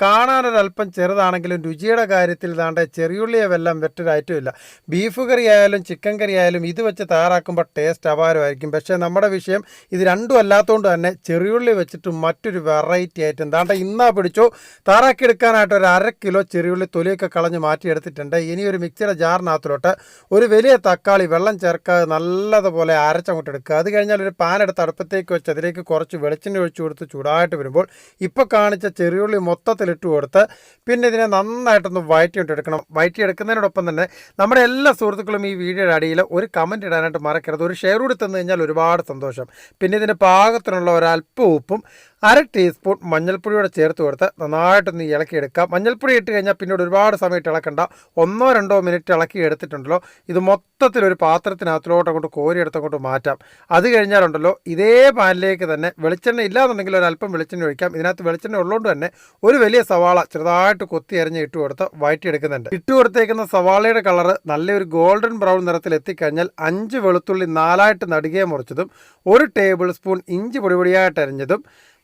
കാണാനൊരല്പം ചെറുതാണെങ്കിലും രുചിയുടെ കാര്യത്തിൽ ദാണ്ട ചെറിയുള്ളിയെ വെല്ലം വെറ്റൊരൈറ്റമില്ല ബീഫ് കറി ആയാലും ചിക്കൻ കറി ആയാലും ഇത് വെച്ച് തയ്യാറാക്കുമ്പോൾ ടേസ്റ്റ് അപാരമായിരിക്കും. പക്ഷേ നമ്മുടെ വിഷയം ഇത് രണ്ടും അല്ലാത്തതുകൊണ്ട് തന്നെ ചെറിയുള്ളി വെച്ചിട്ട് മറ്റൊരു വെറൈറ്റി ഐറ്റം ദാണ്ട ഇന്നാ പിടിച്ചോ. തയ്യാറാക്കിയെടുക്കാനായിട്ട് ഒരു അര കിലോ ചെറിയുള്ളി തൊലിയൊക്കെ കളഞ്ഞ് മാറ്റിയെടുത്തിട്ടുണ്ട്. ഇനി ഒരു മിക്സിയുടെ ജാറിനകത്തിലോട്ട് ഒരു വലിയ തക്കാളി വെള്ളം ചേർക്കാതെ നല്ലതുപോലെ അരച്ചങ്ങോട്ട് എടുക്കുക അത് കഴിഞ്ഞാൽ ഒരു പാൻ എടുത്ത് അടുപ്പത്തേക്ക് വെച്ച് അതിലേക്ക് കുറച്ച് വെളിച്ചെണ്ണ ഒഴിച്ചു കൊടുത്ത് ചൂടായിട്ട് വരുമ്പോൾ ഇപ്പോൾ കാണിച്ച ചെറിയുള്ളി മൊത്തത്തിൽ ഇട്ട് കൊടുത്ത് പിന്നെ ഇതിനെ നന്നായിട്ടൊന്ന് വയറ്റിയിട്ടെടുക്കണം വയറ്റിയെടുക്കുന്നതിനോടൊപ്പം തന്നെ നമ്മുടെ എല്ലാ സുഹൃത്തുക്കളും ഈ വീഡിയോയുടെ അടിയിൽ ഒരു കമന്റ് ഇടാനായിട്ട് മറക്കരുത്. ഒരു ഷെയർ കൂടി തന്നു കഴിഞ്ഞാൽ ഒരുപാട് സന്തോഷം. പിന്നെ ഇതിന് പാകത്തിനുള്ള ഒരല്പ ഉപ്പും അര ടീസ്പൂൺ മഞ്ഞൾപ്പൊടിയോടെ ചേർത്ത് കൊടുത്ത് നന്നായിട്ടൊന്ന് ഇളക്കിയെടുക്കാം മഞ്ഞൾപ്പൊടി ഇട്ട് കഴിഞ്ഞാൽ പിന്നീട് ഒരുപാട് സമയത്ത് ഇളക്കണ്ട. ഒന്നോ രണ്ടോ മിനിറ്റ് ഇളക്കി എടുത്തിട്ടുണ്ടല്ലോ. ഇത് മൊത്തത്തിൽ ഒരു പാത്രത്തിനകത്തിലോട്ട് അങ്ങോട്ട് കോരിയെടുത്ത് അങ്ങോട്ട് മാറ്റാം. അത് കഴിഞ്ഞാലുണ്ടല്ലോ ഇതേ പാനിലേക്ക് തന്നെ വെളിച്ചെണ്ണ ഇല്ലാന്നുണ്ടെങ്കിൽ ഒരു അല്പം വെളിച്ചെണ്ണ ഒഴിക്കാം. ഇതിനകത്ത് വെളിച്ചെണ്ണ ഉള്ളതുകൊണ്ട് തന്നെ ഒരു വലിയ സവാള ചെറുതായിട്ട് കൊത്തി അരിഞ്ഞ് ഇട്ട് കൊടുത്ത് വഴറ്റിയെടുക്കുന്നുണ്ട് ഇട്ട് കൊടുത്തേക്കുന്ന സവാളയുടെ കളറ് നല്ലൊരു ഗോൾഡൻ ബ്രൗൺ നിറത്തിൽ എത്തിക്കഴിഞ്ഞാൽ അഞ്ച് വെളുത്തുള്ളി നാലായിട്ട് നടുകയെ മുറിച്ചതും ഒരു ടേബിൾ സ്പൂൺ ഇഞ്ചി പൊടിപൊടിയായിട്ട് അരിഞ്ഞതും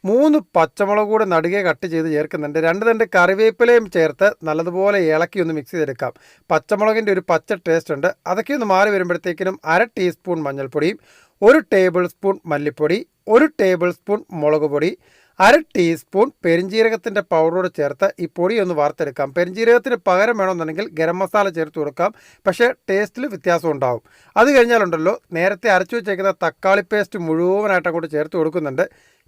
മൂന്ന് പച്ചമുളക് കൂടെ നടുകെ കട്ട് ചെയ്ത് ചേർക്കുന്നുണ്ട്. രണ്ട് തണ്ട് കറിവേപ്പിലയും ചേർത്ത് നല്ലതുപോലെ ഇളക്കി ഒന്ന് മിക്സ് ചെയ്തെടുക്കാം. പച്ചമുളകിന്റെ ഒരു പച്ച ടേസ്റ്റ് ഉണ്ട്. അതൊക്കെ ഒന്ന് മാറി വരുമ്പോഴത്തേക്കിനും അര ടീസ്പൂൺ മഞ്ഞൾപ്പൊടിയും ഒരു ടേബിൾ സ്പൂൺ മല്ലിപ്പൊടി ഒരു ടേബിൾ സ്പൂൺ മുളക് പൊടി അര ടീസ്പൂൺ പെരിഞ്ജീരകത്തിന്റെ പൗഡറോട് ചേർത്ത് ഈ പൊടി ഒന്ന് വാർത്തെടുക്കാം പെരിഞ്ജീരകത്തിന് പകരം വേണമെന്നുണ്ടെങ്കിൽ ഗരം മസാല ചേർത്ത് കൊടുക്കാം. പക്ഷേ ടേസ്റ്റിൽ വ്യത്യാസം ഉണ്ടാവും. അത് കഴിഞ്ഞാലുണ്ടല്ലോ നേരത്തെ അരച്ചു വെച്ചേക്കുന്ന തക്കാളി പേസ്റ്റ് മുഴുവനായിട്ട് അങ്ങോട്ട് ചേർത്ത് കൊടുക്കുന്നുണ്ട്.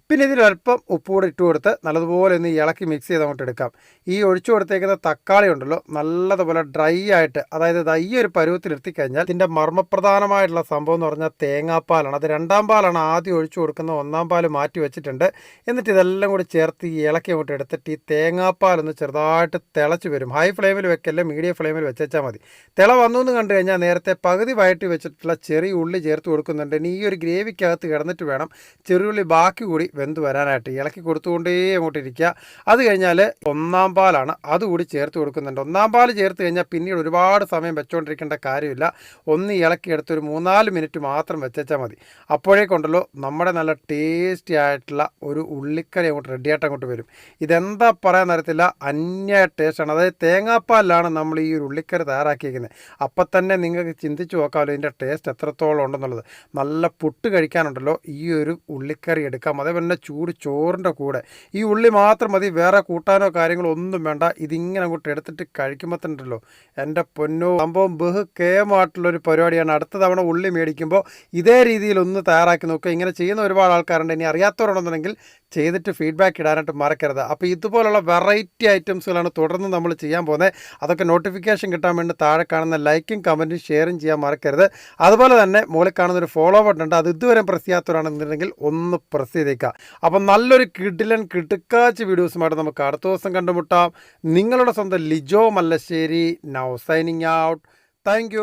പിന്നെ ഇതിൽ അല്പം ഉപ്പുകൂടെ ഇട്ട് കൊടുത്ത് നല്ലതുപോലെ ഒന്ന് ഇളക്കി മിക്സ് ചെയ്ത് അങ്ങോട്ട് എടുക്കാം. ഈ ഒഴിച്ചു കൊടുത്തേക്കുന്ന തക്കാളി ഉണ്ടല്ലോ നല്ലതുപോലെ ഡ്രൈ ആയിട്ട് അതായത് ഈ ഒരു പരുവത്തിൽ എത്തിക്കഴിഞ്ഞാൽ ഇതിന്റെ മർമ്മപ്രധാനമായിട്ടുള്ള സംഭവം എന്ന് പറഞ്ഞാൽ തേങ്ങാപ്പാലാണ്. അത് രണ്ടാം പാലാണ് ആദ്യം ഒഴിച്ചു കൊടുക്കുന്ന ഒന്നാം പാൽ മാറ്റി വെച്ചിട്ടുണ്ട്. എന്നിട്ട് ഇതെല്ലാം കൂടി ചേർത്ത് ഈ ഇളക്കി അങ്ങോട്ട് എടുത്തിട്ട് ഈ തേങ്ങാപ്പാൽ ഒന്ന് ചെറുതായിട്ട് തിളച്ച് വരും. ഹൈ ഫ്ലെയിമിൽ വെക്കല്ലേ മീഡിയം ഫ്ലെയിമിൽ വെച്ചാൽ മതി. തിള വന്നു എന്ന് കണ്ടു കഴിഞ്ഞാൽ നേരത്തെ പകുതി വയറ്റി വെച്ചിട്ടുള്ള ചെറിയ ഉള്ളി ചേർത്ത് കൊടുക്കുന്നുണ്ട്. ഇനി ഈ ഒരു ഗ്രേവിക്കകത്ത് കിടന്നിട്ട് വേണം ചെറിയുള്ളി ബാക്കി കൂടി വെന്ത് വരാനായിട്ട് ഇളക്കി കൊടുത്തുകൊണ്ടേ അങ്ങോട്ട് ഇരിക്കുക. അത് കഴിഞ്ഞാൽ ഒന്നാം പാലാണ് അതുകൂടി ചേർത്ത് കൊടുക്കുന്നുണ്ട്. ഒന്നാം പാൽ ചേർത്ത് കഴിഞ്ഞാൽ പിന്നീട് ഒരുപാട് സമയം വെച്ചുകൊണ്ടിരിക്കേണ്ട കാര്യമില്ല. ഒന്ന് ഇളക്കി എടുത്തൊരു മൂന്നാൽ മിനിറ്റ് മാത്രം വെച്ചാൽ മതി. അപ്പോഴേക്കുണ്ടല്ലോ നമ്മുടെ നല്ല ടേസ്റ്റി ആയിട്ടുള്ള ഒരു ഉള്ളിക്കറി അങ്ങോട്ട് റെഡിയായിട്ട് അങ്ങോട്ട് വരും. ഇതെന്താ പറയാൻ അറിയത്തില്ല. അന്യ ടേസ്റ്റാണ് അതായത് തേങ്ങാപ്പാലിലാണ് നമ്മൾ ഈ ഒരു ഉള്ളിക്കറി തയ്യാറാക്കിയിരിക്കുന്നത്. അപ്പം തന്നെ നിങ്ങൾക്ക് ചിന്തിച്ചു നോക്കാമല്ലോ ഇതിന്റെ ടേസ്റ്റ് എത്രത്തോളം ഉണ്ടെന്നുള്ളത്. നല്ല പുട്ട് കഴിക്കാനുണ്ടല്ലോ ഈ ഒരു ഉള്ളിക്കറി എടുക്കാം അതേപോലെ തന്നെ ചൂട് ചോറിന്റെ കൂടെ. ഈ ഉള്ളി മാത്രം മതി വേറെ കൂട്ടാനോ കാര്യങ്ങളോ ഒന്നും വേണ്ട. ഇതിങ്ങനെ അങ്ങോട്ട് എടുത്തിട്ട് കഴിക്കുമ്പോൾ തന്നെ ഉണ്ടല്ലോ. എന്റെ പൊന്നോ സംഭവം ബഹു കേമായിട്ടുള്ളൊരു പരിപാടിയാണ്. അടുത്ത തവണ ഉള്ളി മേടിക്കുമ്പോൾ ഇതേ രീതിയിൽ ഒന്ന് തയ്യാറാക്കി നോക്കുക. ഇങ്ങനെ ചെയ്യുന്ന ഒരുപാട് ആൾക്കാരുണ്ട്. ഇനി അറിയാത്തവരുണ്ടെന്നുണ്ടെങ്കിൽ ചെയ്തിട്ട് ഫീഡ്ബാക്ക് ഇടാനായിട്ട് മറക്കരുത്. അപ്പോൾ ഇതുപോലുള്ള വെറൈറ്റി ഐറ്റംസുകളാണ് തുടർന്ന് നമ്മൾ ചെയ്യാൻ പോകുന്നത്. അതൊക്കെ നോട്ടിഫിക്കേഷൻ കിട്ടാൻ വേണ്ടി താഴെ കാണുന്ന ലൈക്കും കമന്റും ഷെയറും ചെയ്യാൻ മറക്കരുത്. അതുപോലെ തന്നെ മുകളിൽ കാണുന്ന ഒരു ഫോളോ ബട്ടൺ ഉണ്ട്. അത് ഇതുവരെ പ്രസ് ചെയ്യാത്തവരാണെന്നുണ്ടെങ്കിൽ ഒന്ന് പ്രസ് ചെയ്തേക്കുക. അപ്പം നല്ലൊരു കിടിലൻ കിടുക്കാച്ച് വീഡിയോസുമായിട്ട് നമുക്ക് അടുത്ത ദിവസം കണ്ടുമുട്ടാം. നിങ്ങളുടെ സ്വന്തം Lijo Mallassery. Now signing out thank